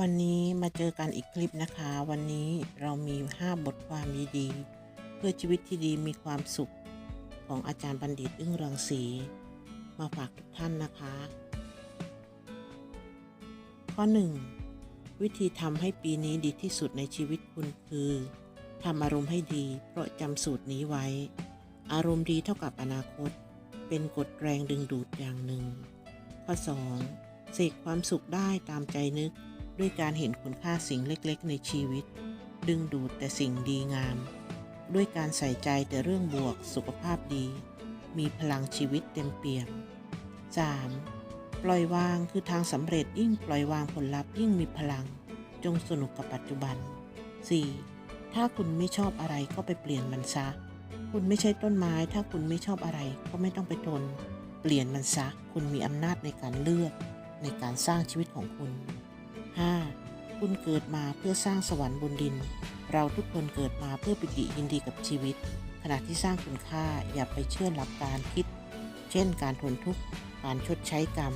วันนี้มาเจอกันอีกคลิปนะคะ วันนี้เรามี 5 บทความดีๆเพื่อชีวิตที่ดีมีความสุขของอาจารย์บัณฑิตอึ้งรืองศรีมาฝากทุกท่านนะคะ ข้อ 1 วิธีทำให้ปีนี้ดีที่สุดในชีวิตคุณคือทำอารมณ์ให้ดี เพราะจำสูตรนี้ไว้ อารมณ์ดีเท่ากับอนาคต เป็นกฎแรงดึงดูดอย่างหนึ่ง ข้อ 2. เสกความสุขได้ตามใจนึก ด้วยการเห็นคุณค่าสิ่งเล็กๆ ในชีวิต ดึงดูดแต่สิ่งดีงาม ด้วยการใส่ใจแต่เรื่องบวกสุขภาพดี มีพลังชีวิตเต็มเปี่ยม 3. ปล่อยวางคือทางสำเร็จยิ่งปล่อยวางผลลัพธ์ยิ่งมีพลัง จงสนุกกับปัจจุบัน 4. ถ้าคุณไม่ชอบอะไรก็ไปเปลี่ยนมันซะ คุณไม่ใช่ต้นไม้ ถ้าคุณไม่ชอบอะไรก็ไม่ต้องไปทน เปลี่ยนมันซะ คุณมีอำนาจในการเลือกในการสร้างชีวิตของคุณ 5. คุณเกิดมาเพื่อสร้างสวรรค์บนดิน เราทุกคนเกิดมาเพื่อปิติยินดีกับชีวิต ขณะที่สร้างคุณค่าอย่าไปเชื่อหลักการคิด เช่น การทนทุกข์ การชดใช้กรรม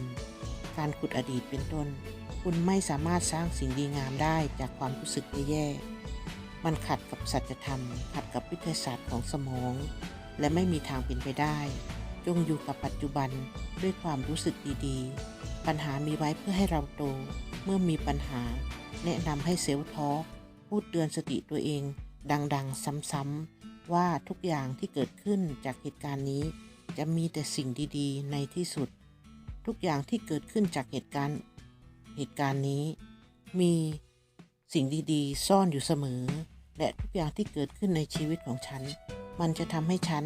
การขุดอดีตเป็นต้น คุณไม่สามารถสร้างสิ่งดีงามได้จากความรู้สึกแย่ๆมันขัดกับสัจธรรม ขัดกับวิทยาศาสตร์ของสมอง และไม่มีทางเป็นไปได้ จงอยู่กับปัจจุบันด้วยความรู้สึกดีๆ ปัญหามีไว้เพื่อให้เราโต เมื่อมีปัญหา แนะนำให้เซลล์ทอพูดเตือนสติตัวเอง ดังๆ ซ้ำๆ ว่าทุกอย่างที่เกิดขึ้นจากเหตุการณ์นี้ จะมีแต่สิ่งดีๆ ในที่สุด ทุกอย่างที่เกิดขึ้นจากเหตุการณ์ เหตุการณ์นี้ มีสิ่งดีๆ ซ่อนอยู่เสมอ และทุกอย่างที่เกิดขึ้นในชีวิตของฉัน มันจะทำให้ฉัน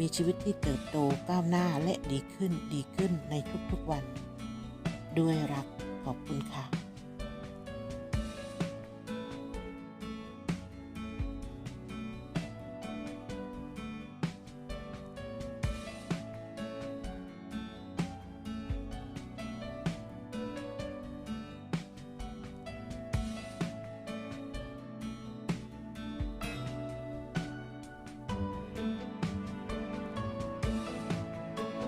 มีชีวิตที่เติบโตก้าวหน้าและดีขึ้นดีขึ้นในทุกๆวัน ด้วยรักขอบคุณค่ะ